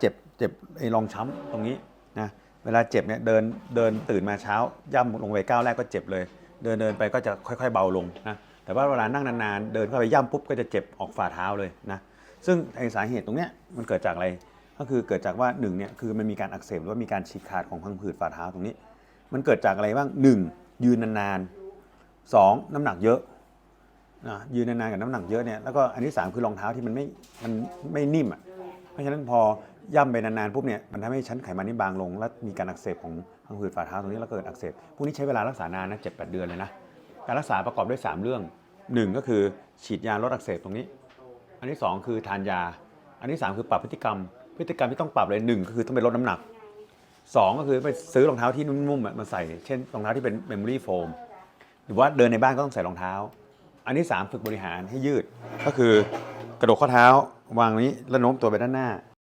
เจ็บเจ็บไอ้รองช้ำตรงนี้นะเวลาเจ็บเนี่ยเดินเดินตื่นมาเช้า ย่ำลงไปก้าวแรกก็เจ็บเลย เดินเดินไปก็จะค่อย ๆ เบาลงนะแต่ว่าเวลานั่งนานๆเดินเข้าไปย่ำปุ๊บก็จะเจ็บออกฝ่าเท้าเลยนะซึ่งไอ้สาเหตุตรงเนี้ยมันเกิดจากอะไรก็คือเกิดจากว่าหนึ่งเนี่ยคือมันมีการอักเสบหรือว่ามีการฉีกขาดของพังผืดฝ่าเท้าตรงนี้ มันเกิดจากอะไรบ้างหนึ่งยืนนานๆสองน้ำหนักเยอะนะยืนนานๆกับน้ำหนักเยอะเนี่ยแล้วก็อันที่สามคือรองเท้าที่มันไม่มันไม่นิ่มอะ เพราะฉะนั้นพอย่ำไปนานๆปุ๊บเนี่ยมันทำให้ชั้นไขมันนี่บางลง แล้วมีการอักเสบของพังผืดฝ่าเท้าตรงนี้แล้วเกิดอักเสบพวกนี้ใช้เวลารักษานานนะเจ็ดแปดเดือนเลยนะการรักษาประกอบด้วย 3 เรื่อง 1 ก็คือฉีดยาลดอักเสบตรงนี้ อันที่ 2 คือทานยา อันที่ 3 คือปรับพฤติกรรม พฤติกรรมที่ต้องปรับเลยหนึ่งก็คือต้องไปลดน้ำหนัก 2 ก็คือไปซื้อรองเท้าที่นุ่มๆมาใส่ เช่นรองเท้าที่เป็นเมมโมรี่โฟมหรือว่าเดินในบ้านก็ต้องใส่รองเท้า อันที่ 3 ฝึกบริหารให้ยืด ก็คือกระดกข้อเท้า วางนี้แล้วโน้มตัวไปด้านหน้า